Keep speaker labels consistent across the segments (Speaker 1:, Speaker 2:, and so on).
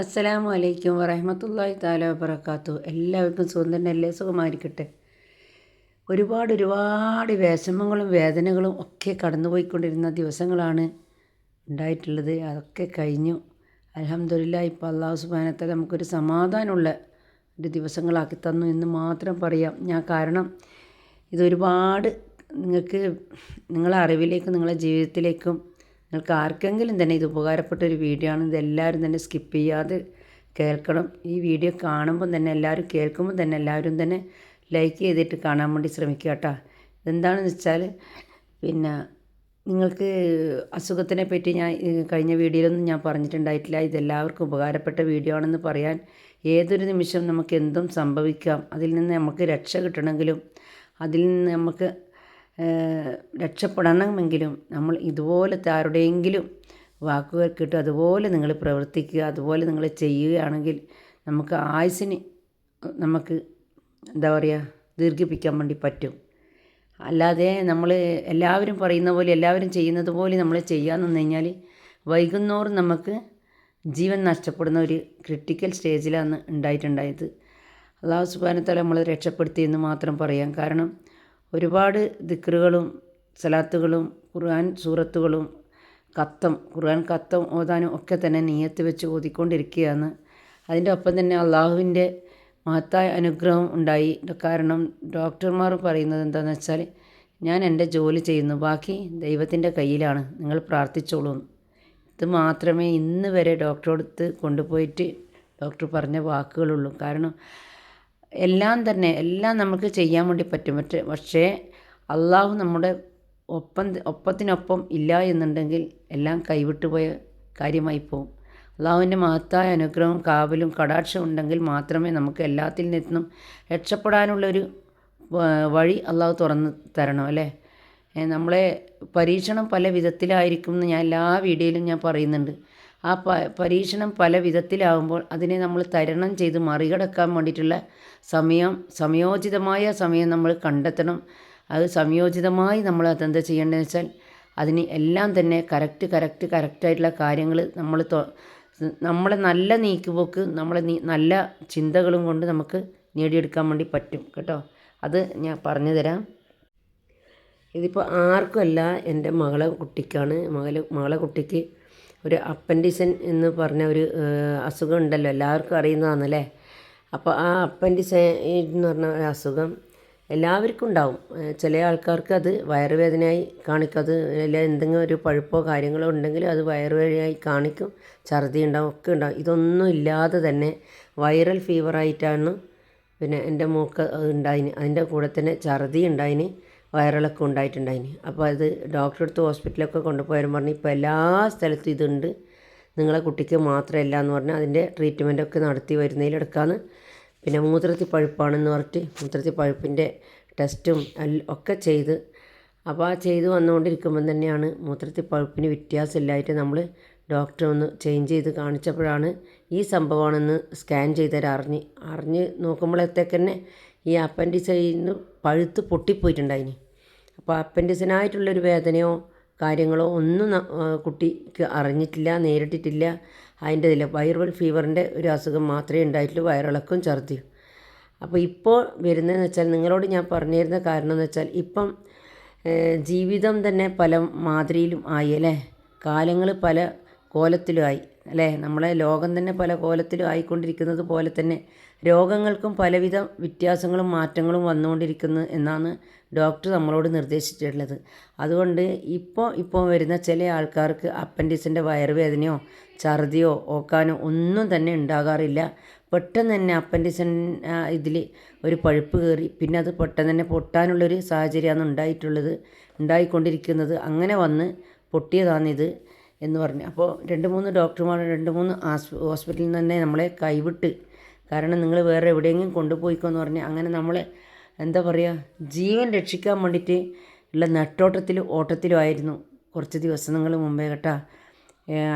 Speaker 1: അസ്സലാമു അലൈക്കും വറഹമത്തല്ലാഹി താല വബർക്കാത്തു എല്ലാവർക്കും അല്ലേ സുഖമായിരിക്കട്ടെ. ഒരുപാട് ഒരുപാട് വിഷമങ്ങളും വേദനകളും ഒക്കെ കടന്നുപോയിക്കൊണ്ടിരുന്ന ദിവസങ്ങളാണ് ഉണ്ടായിട്ടുള്ളത്. അതൊക്കെ കഴിഞ്ഞു. അലഹമില്ല ഇപ്പോൾ അള്ളാഹു സുബാനത്തെ നമുക്കൊരു സമാധാനമുള്ള ഒരു ദിവസങ്ങളാക്കി തന്നു എന്ന് മാത്രം പറയാം. ഞാൻ കാരണം ഇതൊരുപാട് നിങ്ങൾക്ക് നിങ്ങളെ അറിവിലേക്കും നിങ്ങളെ ജീവിതത്തിലേക്കും നിങ്ങൾക്ക് ആർക്കെങ്കിലും തന്നെ ഇത് ഉപകാരപ്പെട്ട ഒരു വീഡിയോ ആണ് ഇതെല്ലാവരും തന്നെ സ്കിപ്പ് ചെയ്യാതെ കേൾക്കണം. ഈ വീഡിയോ കാണുമ്പോൾ തന്നെ എല്ലാവരും കേൾക്കുമ്പോൾ തന്നെ എല്ലാവരും തന്നെ ലൈക്ക് ചെയ്തിട്ട് കാണാൻ വേണ്ടി ശ്രമിക്കുക കേട്ടോ. ഇതെന്താണെന്ന് വെച്ചാൽ പിന്നെ നിങ്ങൾക്ക് അസുഖത്തിനെ പറ്റി ഞാൻ കഴിഞ്ഞ വീഡിയോയിലൊന്നും ഞാൻ പറഞ്ഞിട്ടുണ്ടായിട്ടില്ല. ഇതെല്ലാവർക്കും ഉപകാരപ്പെട്ട വീഡിയോ ആണെന്ന് പറയാൻ ഏതൊരു നിമിഷം നമുക്ക് എന്തും സംഭവിക്കാം. അതിൽ നിന്ന് നമുക്ക് രക്ഷ കിട്ടണമെങ്കിലും അതിൽ നിന്ന് നമുക്ക് രക്ഷപ്പെടണമെങ്കിലും നമ്മൾ ഇതുപോലത്തെ ആരുടെയെങ്കിലും വാക്കുകൾ കേട്ട് അതുപോലെ നിങ്ങൾ പ്രവർത്തിക്കുക അതുപോലെ നിങ്ങൾ ചെയ്യുകയാണെങ്കിൽ നമുക്ക് ആയുസിന് നമുക്ക് എന്താ പറയുക ദീർഘിപ്പിക്കാൻ വേണ്ടി പറ്റും. അല്ലാതെ നമ്മൾ എല്ലാവരും പറയുന്ന പോലെ എല്ലാവരും ചെയ്യുന്നത് പോലെ നമ്മൾ ചെയ്യാമെന്ന് വന്നു കഴിഞ്ഞാൽ വൈകുന്നോറും നമുക്ക് ജീവൻ നഷ്ടപ്പെടുന്ന ഒരു ക്രിട്ടിക്കൽ സ്റ്റേജിലാണ് ഉണ്ടായിട്ടുണ്ടായത്. അള്ളാഹു സുബാനത്തല നമ്മൾ രക്ഷപ്പെടുത്തിയെന്ന് മാത്രം പറയാം. കാരണം ഒരുപാട് ദിക്റുകളും സലാത്തുകളും ഖുർആൻ സൂറത്തുകളും കത്തം ഖുർആൻ കത്തം ഓതാനും ഒക്കെ തന്നെ നീയത്ത് വെച്ച് ഓതിക്കൊണ്ടിരിക്കുകയാണ്. അതിന്റെ ഒപ്പം തന്നെ അള്ളാഹുവിന്റെ മഹത്തായ അനുഗ്രഹം ഉണ്ടായി. കാരണം ഡോക്ടർമാർ പറയുന്നത് എന്താണെന്ന് വെച്ചാൽ ഞാൻ എന്റെ ജോലി ചെയ്യുന്നു ബാക്കി ദൈവത്തിന്റെ കയ്യിലാണ് നിങ്ങൾ പ്രാർത്ഥിച്ചോളൂ ഇത് മാത്രമേ ഇന്ന് വരെ ഡോക്ടറെടുത്ത് കൊണ്ടുപോയിട്ട് ഡോക്ടർ പറഞ്ഞ വാക്കുകളുള്ളൂ. കാരണം എല്ലാം തന്നെ എല്ലാം നമുക്ക് ചെയ്യാൻ വേണ്ടി പറ്റും. പക്ഷേ പക്ഷേ അള്ളാഹു നമ്മുടെ ഒപ്പം ഒപ്പത്തിനൊപ്പം ഇല്ല എന്നുണ്ടെങ്കിൽ എല്ലാം കൈവിട്ടു പോയ കാര്യമായി പോകും അള്ളാഹുവിന്റെ മഹത്തായ അനുഗ്രഹവും കാവലും കടാക്ഷവും ഉണ്ടെങ്കിൽ മാത്രമേ നമുക്ക് എല്ലാത്തിൽ നിന്നും രക്ഷപ്പെടാനുള്ളൊരു വഴി അള്ളാഹു തുറന്ന് തരണം അല്ലേ? നമ്മളെ പരീക്ഷണം പല വിധത്തിലായിരിക്കും എന്ന് ഞാൻ എല്ലാ വീഡിയോയിലും ഞാൻ പറയുന്നുണ്ട്. ആ പ പരീക്ഷണം പല വിധത്തിലാകുമ്പോൾ അതിനെ നമ്മൾ തരണം ചെയ്ത് മറികടക്കാൻ വേണ്ടിയിട്ടുള്ള സമയം സമയോചിതമായ സമയം നമ്മൾ കണ്ടെത്തണം. അത് സംയോജിതമായി നമ്മൾ അതെന്താ ചെയ്യേണ്ടതെന്ന് വെച്ചാൽ അതിന് എല്ലാം തന്നെ കറക്റ്റ് കറക്റ്റ് കറക്റ്റായിട്ടുള്ള കാര്യങ്ങൾ നമ്മൾ നമ്മളെ നല്ല നീക്കുപോക്ക് നമ്മളെ നല്ല ചിന്തകളും കൊണ്ട് നമുക്ക് നേടിയെടുക്കാൻ വേണ്ടി പറ്റും കേട്ടോ. അത് ഞാൻ പറഞ്ഞു തരാം. ഇതിപ്പോൾ ആർക്കുമല്ല എന്റെ മകളെ കുട്ടിക്കാണ്. മകളെ മകളെ കുട്ടിക്ക് ഒരു അപ്പൻഡിസൻ എന്ന് പറഞ്ഞ ഒരു അസുഖം ഉണ്ടല്ലോ. എല്ലാവർക്കും അറിയുന്നതാണല്ലേ? അപ്പോൾ ആ അപ്പൻഡിസ എന്ന് പറഞ്ഞ ഒരു അസുഖം എല്ലാവർക്കും ഉണ്ടാവും. ചില ആൾക്കാർക്ക് അത് വയറുവേദനയായി കാണിക്കും. അത് അല്ല എന്തെങ്കിലും ഒരു പഴുപ്പോ കാര്യങ്ങളോ ഉണ്ടെങ്കിൽ അത് വയറുവേദനയായി കാണിക്കും. ഛർദി ഉണ്ടാവും ഒക്കെ ഉണ്ടാവും. ഇതൊന്നും ഇല്ലാതെ തന്നെ വൈറൽ ഫീവറായിട്ടാണ് പിന്നെ എന്റെ മൂക്ക് ഉണ്ടായിന്. അതിന്റെ കൂടെ തന്നെ ഛർദി ഉണ്ടായിന്. വയറിളക്കം ഉണ്ടായിട്ടുണ്ടായിന്. അപ്പോൾ അത് ഡോക്ടറെ അടുത്ത് ഹോസ്പിറ്റലൊക്കെ കൊണ്ടുപോയാലും പറഞ്ഞു ഇപ്പോൾ എല്ലാ സ്ഥലത്തും ഇതുണ്ട്. നിങ്ങളെ കുട്ടിക്ക് മാത്രമല്ല എന്ന് പറഞ്ഞാൽ അതിന്റെ ട്രീറ്റ്മെന്റൊക്കെ നടത്തി വരുന്നതിലെടുക്കാന്ന് പിന്നെ മൂത്രത്തി പഴുപ്പാണെന്ന് പറഞ്ഞിട്ട് മൂത്രത്തി പഴുപ്പിന്റെ ടെസ്റ്റും ഒക്കെ ചെയ്ത്. അപ്പോൾ ആ ചെയ്ത് വന്നുകൊണ്ടിരിക്കുമ്പം തന്നെയാണ് മൂത്രത്തി പഴുപ്പിന് വ്യത്യാസമില്ലായിട്ട് നമ്മൾ ഡോക്ടറെ ഒന്ന് ചേഞ്ച് ചെയ്ത് കാണിച്ചപ്പോഴാണ് ഈ സംഭവമാണെന്ന് സ്കാൻ ചെയ്തവരറിഞ്ഞ്. അറിഞ്ഞ് നോക്കുമ്പോഴത്തേക്ക് തന്നെ ഈ അപ്പൻഡിസൈന്ന് പഴുത്ത് പൊട്ടിപ്പോയിട്ടുണ്ടായിനി. അപ്പോൾ അപ്പൻഡിസിനായിട്ടുള്ളൊരു വേദനയോ കാര്യങ്ങളോ ഒന്നും കുട്ടിക്ക് അറിഞ്ഞിട്ടില്ല നേരിട്ടിട്ടില്ല. അതിന്റെ ഇതില്ല വൈറൽ ഫീവറിന്റെ ഒരു അസുഖം മാത്രമേ ഉണ്ടായിട്ടുള്ളൂ വയറിളക്കും ഛർദിയും അപ്പോൾ ഇപ്പോൾ വരുന്നതെന്ന് വെച്ചാൽ നിങ്ങളോട് ഞാൻ പറഞ്ഞിരുന്ന കാരണം എന്ന് വെച്ചാൽ ഇപ്പം ജീവിതം തന്നെ പല മാതിരിയിലും ആയി അല്ലേ? കാലങ്ങൾ പല കോലത്തിലുമായി അല്ലേ? നമ്മളെ ലോകം തന്നെ പല കോലത്തിലും ആയിക്കൊണ്ടിരിക്കുന്നത് പോലെ തന്നെ രോഗങ്ങൾക്കും പലവിധ വ്യത്യാസങ്ങളും മാറ്റങ്ങളും വന്നുകൊണ്ടിരിക്കുന്നു എന്നാണ് ഡോക്ടർ നമ്മളോട് നിർദ്ദേശിച്ചിട്ടുള്ളത്. അതുകൊണ്ട് ഇപ്പോൾ ഇപ്പോൾ വരുന്ന ചില ആൾക്കാർക്ക് അപ്പൻഡിക്സിന്റെ വയറുവേദനയോ ഛർദിയോ ഓക്കാനോ ഒന്നും തന്നെ ഉണ്ടാകാറില്ല. പെട്ടെന്ന് തന്നെ അപ്പൻഡിക്സൻ ഇതിൽ ഒരു പഴുപ്പ് കയറി പിന്നെ അത് പെട്ടെന്ന് തന്നെ പൊട്ടാനുള്ളൊരു സാഹചര്യമാണ് ഉണ്ടായിട്ടുള്ളത് ഉണ്ടായിക്കൊണ്ടിരിക്കുന്നത്. അങ്ങനെ വന്ന് പൊട്ടിയതാണിത് എന്ന് പറഞ്ഞു. അപ്പോൾ രണ്ട് മൂന്ന് ഡോക്ടർമാർ രണ്ട് മൂന്ന് ഹോസ്പിറ്റലിൽ നിന്ന് തന്നെ നമ്മളെ കൈവിട്ട് കാരണം നിങ്ങൾ വേറെ എവിടെയെങ്കിലും കൊണ്ടുപോയിക്കോന്ന് പറഞ്ഞ് അങ്ങനെ നമ്മളെ എന്താ പറയുക ജീവൻ രക്ഷിക്കാൻ വേണ്ടിയിട്ട് ഉള്ള നെട്ടോട്ടത്തിലും ഓട്ടത്തിലും ആയിരുന്നു കുറച്ച് ദിവസങ്ങൾ മുമ്പേ കേട്ടാ.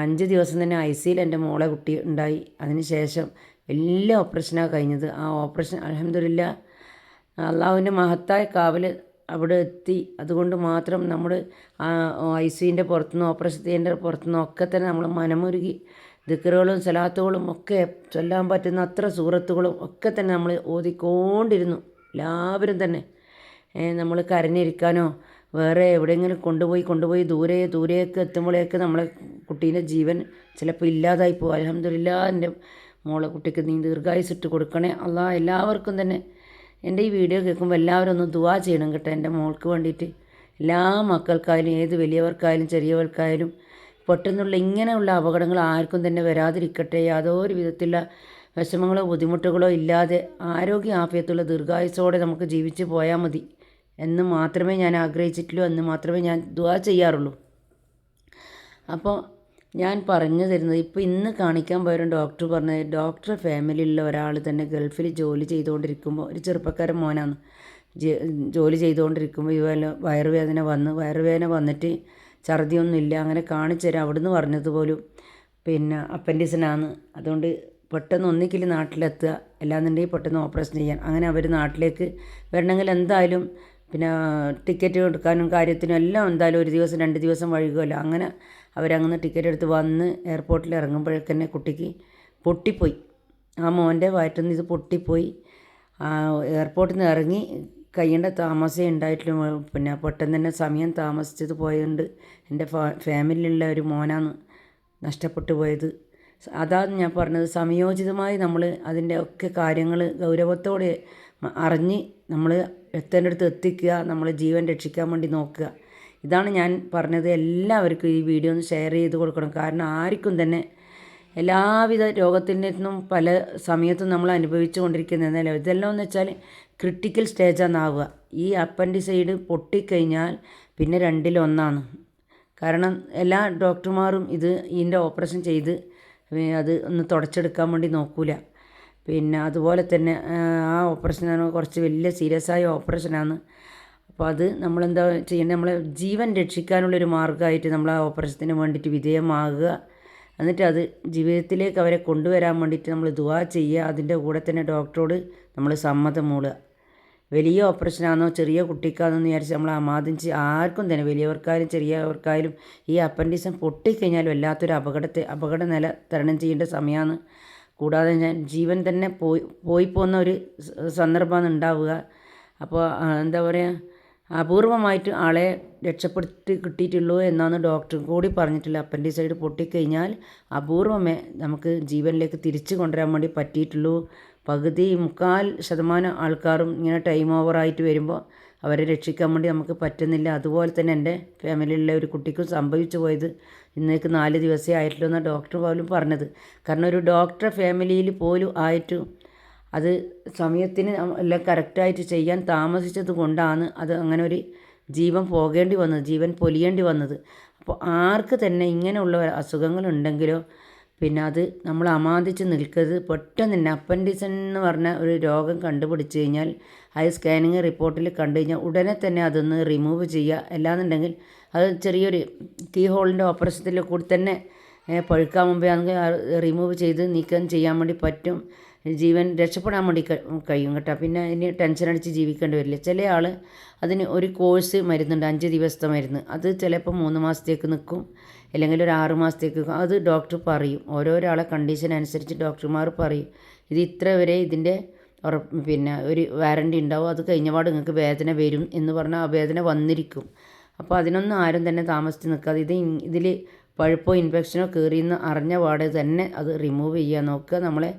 Speaker 1: അഞ്ച് ദിവസം തന്നെ ഐ സിയിൽ എന്റെ മോളെ കുട്ടി ഉണ്ടായി. അതിന് ശേഷം എല്ലാ ഓപ്പറേഷനാണ് കഴിഞ്ഞത്. ആ ഓപ്പറേഷൻ അലഹമില്ല അള്ളാഹുവിന്റെ മഹത്തായ കാവൽ അവിടെ എത്തി. അതുകൊണ്ട് മാത്രം നമ്മൾ ഐ സിന്റെ പുറത്തുനിന്ന് ഓപ്പറേഷൻ തിയേറ്ററിന്റെ പുറത്തുനിന്ന് ഒക്കെ തന്നെ നമ്മൾ മനമുരുകി ദിക്കറുകളും സലാത്തുകളും ഒക്കെ ചൊല്ലാൻ പറ്റുന്ന അത്ര സൂറത്തുകളും ഒക്കെ തന്നെ നമ്മൾ ഓതിക്കൊണ്ടിരുന്നു. എല്ലാവരും തന്നെ. നമ്മൾ കരഞ്ഞിരിക്കാനോ വേറെ എവിടെയെങ്കിലും കൊണ്ടുപോയി കൊണ്ടുപോയി ദൂരെ ദൂരേക്ക് എത്തുമ്പോഴേക്ക് നമ്മളെ കുട്ടീന്റെ ജീവൻ ചിലപ്പോൾ ഇല്ലാതായി പോകും. അലഹമില്ല എന്റെ മോളെ കുട്ടിക്ക് നീ ദീർഘായുസിട്ട് കൊടുക്കണേ. അല്ല എല്ലാവർക്കും തന്നെ. എന്റെ ഈ വീഡിയോ കേൾക്കുമ്പോൾ എല്ലാവരും ഒന്ന് ദുവാ ചെയ്യണം കേട്ടോ എന്റെ മോൾക്ക് വേണ്ടിയിട്ട്. എല്ലാ മക്കൾക്കായാലും ഏത് വലിയവർക്കായാലും ചെറിയവർക്കായാലും പെട്ടെന്നുള്ള ഇങ്ങനെയുള്ള അപകടങ്ങൾ ആർക്കും തന്നെ വരാതിരിക്കട്ടെ. യാതൊരു വിധത്തിലുള്ള വിഷമങ്ങളോ ബുദ്ധിമുട്ടുകളോ ഇല്ലാതെ ആരോഗ്യ ആഫിയത്തുള്ള ദീർഘായുസോടെ നമുക്ക് ജീവിച്ച് പോയാൽ മതി എന്ന് മാത്രമേ ഞാൻ ആഗ്രഹിച്ചിട്ടുള്ളൂ എന്ന് മാത്രമേ ഞാൻ ദുവാ ചെയ്യാറുള്ളൂ. അപ്പോൾ ഞാൻ പറഞ്ഞു തരുന്നത് ഇപ്പോൾ ഇന്ന് കാണിക്കാൻ പോയൊരു ഡോക്ടർ പറഞ്ഞത് ഡോക്ടർ ഫാമിലിയിലുള്ള ഒരാൾ തന്നെ ഗൾഫിൽ ജോലി ചെയ്തുകൊണ്ടിരിക്കുമ്പോൾ ഒരു ചെറുപ്പക്കാരൻ മോനാണ്. ജോലി ചെയ്തുകൊണ്ടിരിക്കുമ്പോൾ ഇവ വയറുവേദന വന്ന് വയറുവേദന വന്നിട്ട് ഛർദിയൊന്നുമില്ല. അങ്ങനെ കാണിച്ചു തരാം. അവിടുന്ന് പറഞ്ഞത് പോലും പിന്നെ അപ്പൻഡിസിനാന്ന് അതുകൊണ്ട് പെട്ടെന്ന് ഒന്നിക്കിൽ നാട്ടിലെത്തുക. അല്ലാന്നുണ്ടെങ്കിൽ പെട്ടെന്ന് ഓപ്പറേഷൻ ചെയ്യാൻ. അങ്ങനെ അവർ നാട്ടിലേക്ക് വരണമെങ്കിൽ എന്തായാലും പിന്നെ ടിക്കറ്റ് എടുക്കാനും കാര്യത്തിനും എല്ലാം എന്തായാലും ഒരു ദിവസം രണ്ട് ദിവസം വൈകുമല്ലോ അങ്ങനെ അവരങ്ങനെ ടിക്കറ്റ് എടുത്ത് വന്ന് എയർപോർട്ടിൽ ഇറങ്ങുമ്പോഴേക്ക് തന്നെ കുട്ടിക്ക് പൊട്ടിപ്പോയി. ആ മോന്റെ വയറ്റിൽ നിന്ന് ഇത് പൊട്ടിപ്പോയി. എയർപോർട്ടിൽ നിന്ന് ഇറങ്ങി കഴിയേണ്ട താമസം ഉണ്ടായിട്ടില്ല പിന്നെ പെട്ടെന്ന് തന്നെ സമയം താമസിച്ചത് പോയതുകൊണ്ട് എന്റെ ഫാമിലിയിലുള്ള ഒരു മോനാണ് നഷ്ടപ്പെട്ടു പോയത്. അതാണ് ഞാൻ പറഞ്ഞത് സമയോചിതമായി നമ്മൾ അതിന്റെ ഒക്കെ കാര്യങ്ങൾ ഗൗരവത്തോടെ അറിഞ്ഞ് നമ്മൾ എത്തേണ്ടടുത്ത് എത്തിക്കുക നമ്മൾ ജീവൻ രക്ഷിക്കാൻ വേണ്ടി നോക്കുക. ഇതാണ് ഞാൻ പറഞ്ഞത്. എല്ലാവർക്കും ഈ വീഡിയോ ഒന്ന് ഷെയർ ചെയ്ത് കൊടുക്കണം. കാരണം ആർക്കും തന്നെ എല്ലാവിധ രോഗത്തിൽ നിന്നും പല സമയത്തും നമ്മൾ അനുഭവിച്ചു കൊണ്ടിരിക്കുന്നതല്ല ഇതെല്ലാം എന്ന് വെച്ചാൽ ക്രിട്ടിക്കൽ സ്റ്റേജാണ് ആവുക. ഈ അപ്പൻഡിസൈഡ് പൊട്ടിക്കഴിഞ്ഞാൽ പിന്നെ രണ്ടിലൊന്നാണ്. കാരണം എല്ലാ ഡോക്ടർമാരും ഇത് ഇതിന്റെ ഓപ്പറേഷൻ ചെയ്ത് അത് ഒന്ന് തുടച്ചെടുക്കാൻ വേണ്ടി നോക്കൂല. പിന്നെ അതുപോലെ തന്നെ ആ ഓപ്പറേഷൻ കുറച്ച് വലിയ സീരിയസ് ആയ ഓപ്പറേഷനാണ് അപ്പോൾ അത് നമ്മളെന്താ ചെയ്യേണ്ടത് നമ്മളെ ജീവൻ രക്ഷിക്കാനുള്ളൊരു മാർഗമായിട്ട് നമ്മൾ ആ ഓപ്പറേഷത്തിന് വേണ്ടിയിട്ട് വിധേയമാകുക. എന്നിട്ട് അത് ജീവിതത്തിലേക്ക് അവരെ കൊണ്ടുവരാൻ വേണ്ടിയിട്ട് നമ്മൾ ദുവാ ചെയ്യുക. അതിന്റെ കൂടെ തന്നെ ഡോക്ടറോട് നമ്മൾ സമ്മതം മൂളുക വലിയ ഓപ്പറേഷനാണോ ചെറിയ കുട്ടിക്കാണെന്ന് വിചാരിച്ച് നമ്മൾ അമാദിച്ച് ആർക്കും തന്നെ വലിയവർക്കായാലും ചെറിയവർക്കായാലും ഈ അപ്പൻഡിസം പൊട്ടിക്കഴിഞ്ഞാലും വല്ലാത്തൊരു അപകടത്തെ അപകട നില തരണം ചെയ്യേണ്ട സമയമാണ്. കൂടാതെ ഞാൻ ജീവൻ തന്നെ പോയി പോയി പോകുന്ന ഒരു സന്ദർഭമാണ് ഉണ്ടാവുക. അപ്പോൾ എന്താ പറയുക അപൂർവമായിട്ട് ആളെ രക്ഷപ്പെടുത്തി കിട്ടിയിട്ടുള്ളൂ എന്നാണ് ഡോക്ടർ കൂടി പറഞ്ഞിട്ടില്ല അപ്പൻഡിസൈഡ് പൊട്ടിക്കഴിഞ്ഞാൽ അപൂർവമേ നമുക്ക് ജീവനിലേക്ക് തിരിച്ചു കൊണ്ടുവരാൻ വേണ്ടി പറ്റിയിട്ടുള്ളൂ. പകുതി മുക്കാൽ ശതമാനം ആൾക്കാരും ഇങ്ങനെ ടൈം ഓവറായിട്ട് വരുമ്പോൾ അവരെ രക്ഷിക്കാൻ വേണ്ടി നമുക്ക് പറ്റുന്നില്ല. അതുപോലെ തന്നെ എന്റെ ഫാമിലിയിലെ ഒരു കുട്ടിക്കും സംഭവിച്ചു പോയത് ഇന്നേക്ക് നാല് ദിവസമേ ആയിട്ടുള്ളൂ എന്നാണ് ഡോക്ടർ പോലും പറഞ്ഞത്. കാരണം ഒരു ഡോക്ടറെ ഫാമിലിയിൽ പോലും ആയിട്ടും അത് സമയത്തിന് എല്ലാം കറക്റ്റായിട്ട് ചെയ്യാൻ താമസിച്ചത് കൊണ്ടാണ് അത് അങ്ങനെ ഒരു ജീവൻ പോകേണ്ടി വന്നത് ജീവൻ പൊലിയേണ്ടി വന്നത്. അപ്പോൾ ആർക്ക് തന്നെ ഇങ്ങനെയുള്ള അസുഖങ്ങളുണ്ടെങ്കിലോ പിന്നെ അത് നമ്മൾ അമാന്തിച്ച് നിൽക്കരുത്. പെട്ടെന്ന് തന്നെ. അപ്പൻഡിസൺ എന്ന് പറഞ്ഞ ഒരു രോഗം കണ്ടുപിടിച്ച് കഴിഞ്ഞാൽ അത് സ്കാനിങ് റിപ്പോർട്ടിൽ കണ്ടു കഴിഞ്ഞാൽ ഉടനെ തന്നെ അതൊന്ന് റിമൂവ് ചെയ്യുക. അല്ലാന്നുണ്ടെങ്കിൽ അത് ചെറിയൊരു കീ ഹോളിന്റെ ഓപ്പറേഷത്തിൽ കൂടി തന്നെ പഴുക്കാൻ മുമ്പേ ആണെങ്കിൽ റിമൂവ് ചെയ്ത് നീക്കം ചെയ്യാൻ വേണ്ടി പറ്റും. ജീവൻ രക്ഷപ്പെടാൻ വേണ്ടി കഴിയും കേട്ടോ. പിന്നെ അതിന് ടെൻഷൻ അടിച്ച് ജീവിക്കേണ്ടി വരില്ല. ചില ആൾ അതിന് ഒരു കോഴ്സ് മരുന്നുണ്ട് അഞ്ച് ദിവസത്തെ മരുന്ന്. അത് ചിലപ്പോൾ മൂന്ന് മാസത്തേക്ക് നിൽക്കും അല്ലെങ്കിൽ ഒരു ആറ് മാസത്തേക്ക് അത് ഡോക്ടർ പറയും. ഓരോരാളെ കണ്ടീഷൻ അനുസരിച്ച് ഡോക്ടർമാർ പറയും. ഇത് ഇത്ര വരെ ഇതിന്റെ പിന്നെ ഒരു വാറണ്ടി ഉണ്ടാവും. അത് കഴിഞ്ഞപാട് നിങ്ങൾക്ക് വേദന വരും എന്ന് പറഞ്ഞാൽ ആ വേദന വന്നിരിക്കും. അപ്പോൾ അതിനൊന്നും ആരും തന്നെ താമസിച്ച് നിൽക്കാതെ ഇത് ഇതിൽ പഴുപ്പോ ഇൻഫെക്ഷനോ കയറിയെന്ന് അറിഞ്ഞ പാടെ തന്നെ അത് റിമൂവ് ചെയ്യാൻ നോക്കുക നമ്മളെ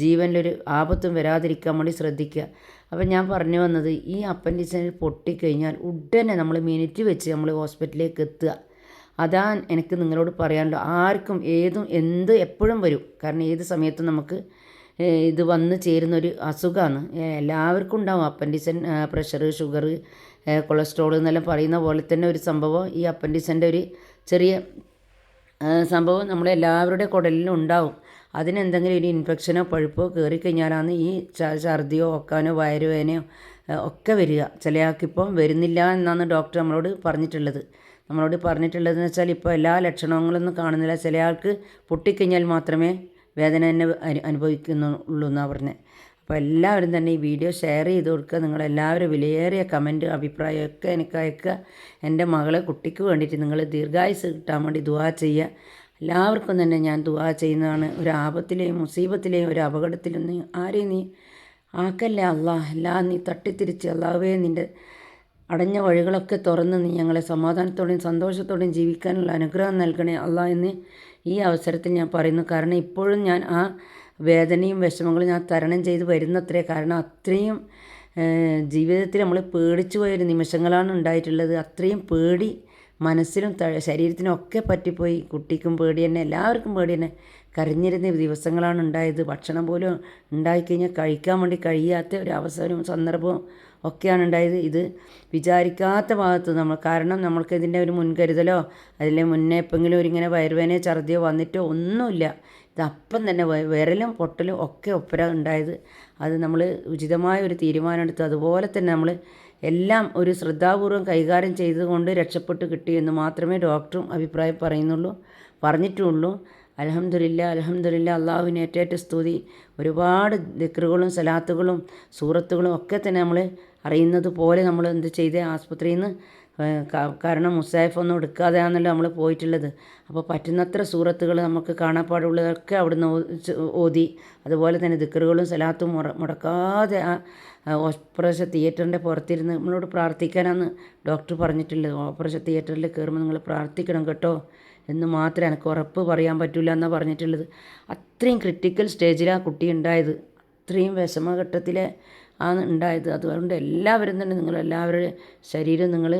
Speaker 1: ജീവനിലൊരു ആപത്തും വരാതിരിക്കാൻ വേണ്ടി ശ്രദ്ധിക്കുക. അപ്പം ഞാൻ പറഞ്ഞു വന്നത് ഈ അപ്പൻഡിക്സിന് പൊട്ടിക്കഴിഞ്ഞാൽ ഉടനെ നമ്മൾ മിനിറ്റ് വെച്ച് നമ്മൾ ഹോസ്പിറ്റലിലേക്ക് എത്തുക. അതാ എനിക്ക് നിങ്ങളോട് പറയാനുള്ളത്. ആർക്കും ഏതും എന്ത് എപ്പോഴും വരും. കാരണം ഏത് സമയത്തും നമുക്ക് ഇത് വന്ന് ചേരുന്ന ഒരു അസുഖമാണ്. എല്ലാവർക്കും ഉണ്ടാവും അപ്പൻഡിസൻ പ്രഷർ ഷുഗർ കൊളസ്ട്രോൾ എന്നെല്ലാം പറയുന്ന പോലെ തന്നെ ഒരു സംഭവം ഈ അപ്പൻഡിസന്റെ ഒരു ചെറിയ സംഭവം നമ്മളെല്ലാവരുടെ കുടലിലും ഉണ്ടാവും. അതിനെന്തെങ്കിലും ഒരു ഇൻഫെക്ഷനോ പഴുപ്പോ കയറിക്കഴിഞ്ഞാലാണ് ഈ ഛർദിയോ ഒക്കാനോ വയറുവേനയോ ഒക്കെ വരിക. ചില ആൾക്കിപ്പം വരുന്നില്ല എന്നാണ് ഡോക്ടർ നമ്മളോട് പറഞ്ഞിട്ടുള്ളത്. നമ്മളോട് പറഞ്ഞിട്ടുള്ളതെന്ന് വെച്ചാൽ ഇപ്പോൾ എല്ലാ ലക്ഷണങ്ങളൊന്നും കാണുന്നില്ല. ചില ആൾക്ക് പൊട്ടിക്കഴിഞ്ഞാൽ മാത്രമേ വേദന തന്നെ അനുഭവിക്കുന്നുള്ളൂ എന്നാണ് പറഞ്ഞത്. അപ്പോൾ എല്ലാവരും തന്നെ ഈ വീഡിയോ ഷെയർ ചെയ്ത് കൊടുക്കുക. നിങ്ങളെല്ലാവരും വിലയേറിയ കമന്റ് അഭിപ്രായമൊക്കെ എനിക്ക് അയക്കുക. എന്റെ മകളെ കുട്ടിക്ക് വേണ്ടിയിട്ട് നിങ്ങൾ ദീർഘായുസ് കിട്ടാൻ വേണ്ടി ദുവാ ചെയ്യുക. എല്ലാവർക്കും തന്നെ ഞാൻ ദുവാ ചെയ്യുന്നതാണ്. ഒരു ആപത്തിലെയും മുസീബത്തിലെയും ഒരു അപകടത്തിലും നീ ആരെയും നീ ആക്കല്ലേ അള്ളാഹ് എല്ലാം നീ തട്ടിത്തിരിച്ച് അള്ളാഹുവേ നിന്റെ അടഞ്ഞ വഴികളൊക്കെ തുറന്ന് നീ ഞങ്ങളെ സമാധാനത്തോടെയും സന്തോഷത്തോടെയും ജീവിക്കാനുള്ള അനുഗ്രഹം നൽകണേ അള്ളാഹ് എന്ന് ഈ അവസരത്തിൽ ഞാൻ പറയുന്നു. കാരണം ഇപ്പോഴും ഞാൻ ആ വേദനയും വിഷമങ്ങളും ഞാൻ തരണം ചെയ്ത് വരുന്നത്രേ കാരണം അത്രയും ജീവിതത്തിൽ നമ്മൾ പേടിച്ചു പോയൊരു നിമിഷങ്ങളാണ് ഉണ്ടായിട്ടുള്ളത്. അത്രയും പേടി ശരീരത്തിനൊക്കെ ശരീരത്തിനും ഒക്കെ പറ്റിപ്പോയി. കുട്ടിക്കും പേടി തന്നെ എല്ലാവർക്കും പേടി തന്നെ. കരഞ്ഞിരുന്ന ദിവസങ്ങളാണ് ഉണ്ടായത്. ഭക്ഷണം പോലും ഉണ്ടായിക്കഴിഞ്ഞാൽ കഴിക്കാൻ വേണ്ടി കഴിയാത്ത ഒരു അവസരവും സന്ദർഭവും ഒക്കെയാണ് ഉണ്ടായത്. ഇത് വിചാരിക്കാത്ത ഭാഗത്ത് നമ്മൾ കാരണം നമ്മൾക്ക് ഇതിന്റെ ഒരു മുൻകരുതലോ അതിലെ മുന്നേ എപ്പെങ്കിലും ഒരു ഇങ്ങനെ വയറുവേനയോ ഛർദിയോ വന്നിട്ടോ ഒന്നുമില്ല. അപ്പം തന്നെ വിരലും പൊട്ടലും ഒക്കെ ഒപ്പര ഉണ്ടായത്. അത് നമ്മൾ ഉചിതമായ ഒരു തീരുമാനം എടുത്തു അതുപോലെ തന്നെ നമ്മൾ എല്ലാം ഒരു ശ്രദ്ധാപൂർവം കൈകാര്യം ചെയ്തുകൊണ്ട് രക്ഷപ്പെട്ട് കിട്ടി എന്ന് മാത്രമേ ഡോക്ടറും അഭിപ്രായം പറയുന്നുള്ളൂ പറഞ്ഞിട്ടുള്ളൂ. അലഹമില്ല അലഹമില്ല അള്ളാഹുവിന് ഏറ്റേറ്റ സ്തുതി. ഒരുപാട് ദിക്റുകളും സലാത്തുകളും സൂറത്തുകളും ഒക്കെ തന്നെ നമ്മൾ അറിയുന്നത് പോലെ നമ്മൾ എന്ത് ചെയ്തേ? ആസ്പത്രിയിൽ നിന്ന് കാരണം മുസാഫ് ഒന്നും എടുക്കാതെയാണല്ലോ നമ്മൾ പോയിട്ടുള്ളത്. അപ്പോൾ പറ്റുന്നത്ര സൂറത്തുകൾ നമുക്ക് കാണാപ്പാടുള്ളതൊക്കെ അവിടുന്ന് ഓതി. അതുപോലെ തന്നെ ദിക്കറുകളും സലാത്തും മുറ മുടക്കാതെ ആ ആ ഓപ്പറേഷൻ തിയേറ്ററിന്റെ പുറത്തിരുന്ന് നമ്മളോട് പ്രാർത്ഥിക്കാനാണ് ഡോക്ടർ പറഞ്ഞിട്ടുള്ളത് ഓപ്പറേഷൻ തിയേറ്ററിൽ കയറുമ്പോൾ നിങ്ങൾ പ്രാർത്ഥിക്കണം കേട്ടോ എന്ന് മാത്രമേ എനിക്ക് ഉറപ്പ് പറയാൻ പറ്റില്ല എന്നാണ് പറഞ്ഞിട്ടുള്ളത്. അത്രയും ക്രിട്ടിക്കൽ സ്റ്റേജിലാണ് കുട്ടി ഉണ്ടായത്. അത്രയും വിഷമഘട്ടത്തിലെ ആണ് ഉണ്ടായത്. അതുകൊണ്ട് എല്ലാവരും തന്നെ നിങ്ങൾ എല്ലാവരുടെ ശരീരം നിങ്ങൾ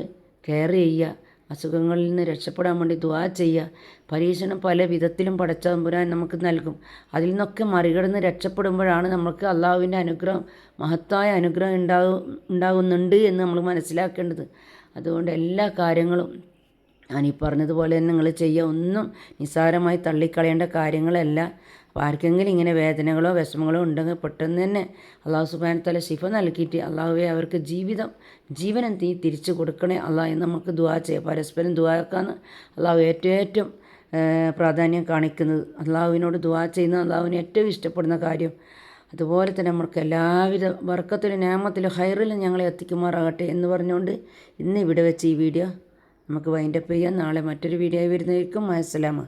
Speaker 1: കെയർ ചെയ്യുക. അസുഖങ്ങളിൽ നിന്ന് രക്ഷപ്പെടാൻ വേണ്ടി ദുആ ചെയ്യുക. പരീക്ഷണം പല വിധത്തിലും പടച്ച തമ്പുരാൻ നമുക്ക് നൽകും. അതിൽ നിന്നൊക്കെ മറികടന്ന് രക്ഷപ്പെടുമ്പോഴാണ് നമുക്ക് അള്ളാഹുവിന്റെ അനുഗ്രഹം മഹത്തായ അനുഗ്രഹം ഉണ്ടാകും ഉണ്ടാകുന്നുണ്ട് എന്ന് നമ്മൾ മനസ്സിലാക്കേണ്ടത്. അതുകൊണ്ട് എല്ലാ കാര്യങ്ങളും ഞാനീ പറഞ്ഞതുപോലെ തന്നെ നിങ്ങൾ ചെയ്യുക. ഒന്നും നിസ്സാരമായി തള്ളിക്കളയേണ്ട കാര്യങ്ങളല്ല. അപ്പോൾ ആർക്കെങ്കിലും ഇങ്ങനെ വേദനകളോ വിഷമങ്ങളോ ഉണ്ടെങ്കിൽ പെട്ടെന്ന് തന്നെ അള്ളാഹു സുബാൻ തല ശിഫ നൽകിയിട്ട് അള്ളാഹുവെ അവർക്ക് ജീവിതം ജീവനം തീ തിരിച്ചു കൊടുക്കണേ അള്ളാഹ് എന്ന് നമുക്ക് ദുവാ ചെയ്യാം. പരസ്പരം ദുവാക്കാന്ന് അള്ളാഹു ഏറ്റവും ഏറ്റവും പ്രാധാന്യം കാണിക്കുന്നത്. അള്ളാഹുവിനോട് ദുവാ ചെയ്യുന്ന അള്ളാഹുവിന് ഏറ്റവും ഇഷ്ടപ്പെടുന്ന കാര്യം. അതുപോലെ തന്നെ നമുക്ക് എല്ലാവിധ വർക്കത്തിലും നിയമത്തിലും ഹൈറിലും ഞങ്ങളെ എത്തിക്കുമാറാകട്ടെ എന്ന് പറഞ്ഞുകൊണ്ട് ഇന്ന് ഇവിടെ വെച്ച് ഈ വീഡിയോ നമുക്ക് വൈൻഡപ്പ് ചെയ്യാം. നാളെ മറ്റൊരു വീഡിയോ വരുന്നതായിരിക്കും. അസ്സലാമ